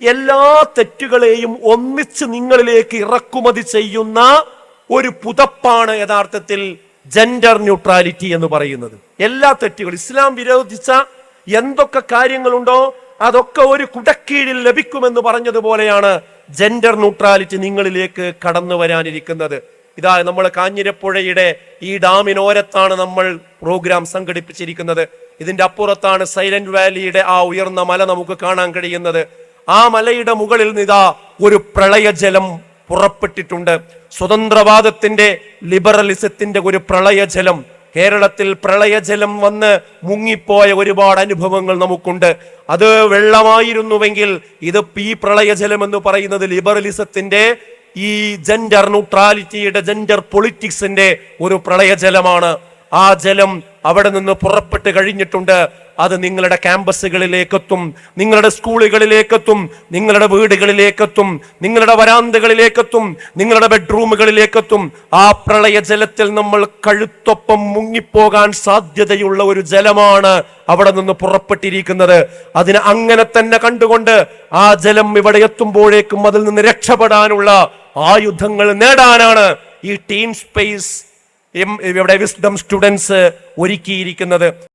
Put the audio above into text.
എല്ലാ തെറ്റുകളെയും ഒന്നിച്ച് നിങ്ങളിലേക്ക് ഇറക്കുമതി ചെയ്യുന്ന ഒരു പുതപ്പാണ് യഥാർത്ഥത്തിൽ ജെൻഡർ ന്യൂട്രാലിറ്റി എന്ന് പറയുന്നത്. എല്ലാ തെറ്റുകളും. ഇസ്ലാം വിരോധിച്ച എന്തൊക്കെ കാര്യങ്ങളുണ്ടോ അതൊക്കെ ഒരു കുടക്കീഴിൽ ലഭിക്കുമെന്ന് പറഞ്ഞതുപോലെയാണ് ജെൻഡർ ന്യൂട്രാലിറ്റി നിങ്ങളിലേക്ക് കടന്നു വരാനിരിക്കുന്നത്. ഇതാ നമ്മൾ കാഞ്ഞിരപ്പുഴയുടെ ഈ ഡാമിനോരത്താണ് നമ്മൾ പ്രോഗ്രാം സംഘടിപ്പിച്ചിരിക്കുന്നത്. ഇതിന്റെ അപ്പുറത്താണ് സൈലന്റ് വാലിയുടെ ആ ഉയർന്ന മല നമുക്ക് കാണാൻ കഴിയുന്നത്. ആ മലയുടെ മുകളിൽ നിതാ ഒരു പ്രളയജലം പുറപ്പെട്ടിട്ടുണ്ട്. സ്വതന്ത്രവാദത്തിന്റെ ലിബറലിസത്തിന്റെ ഒരു പ്രളയജലം. കേരളത്തിൽ പ്രളയജലം വന്ന് മുങ്ങിപ്പോയ ഒരുപാട് അനുഭവങ്ങൾ നമുക്കുണ്ട്. അത് വെള്ളമായിരുന്നുവെങ്കിൽ ഇത് ഈ പ്രളയജലം എന്ന് പറയുന്നത് ലിബറലിസത്തിന്റെ ഈ ജെൻഡർ ന്യൂട്രാലിറ്റിയുടെ ജെൻഡർ പൊളിറ്റിക്സിന്റെ ഒരു പ്രളയജലമാണ്. ആ ജലം അവിടെ നിന്ന് പുറപ്പെട്ട് കഴിഞ്ഞിട്ടുണ്ട്. അത് നിങ്ങളുടെ ക്യാമ്പസുകളിലേക്കെത്തും നിങ്ങളുടെ സ്കൂളുകളിലേക്കെത്തും നിങ്ങളുടെ വീടുകളിലേക്കെത്തും നിങ്ങളുടെ വരാന്തകളിലേക്കെത്തും നിങ്ങളുടെ ബെഡ്റൂമുകളിലേക്കെത്തും. ആ പ്രളയ ജലത്തിൽ നമ്മൾ കഴുത്തൊപ്പം മുങ്ങിപ്പോകാൻ സാധ്യതയുള്ള ഒരു ജലമാണ് അവിടെ നിന്ന് പുറപ്പെട്ടിരിക്കുന്നത്. അതിനെ അങ്ങനെ തന്നെ കണ്ടുകൊണ്ട് ആ ജലം ഇവിടെ എത്തുമ്പോഴേക്കും അതിൽ നിന്ന് രക്ഷപ്പെടാനുള്ള ആയുധങ്ങൾ നേടാനാണ് ഈ ടീം സ്പേസ് ഇവിടെ വിസ്ഡം സ്റ്റുഡൻസ് ഒരുക്കിയിരിക്കുന്നത്.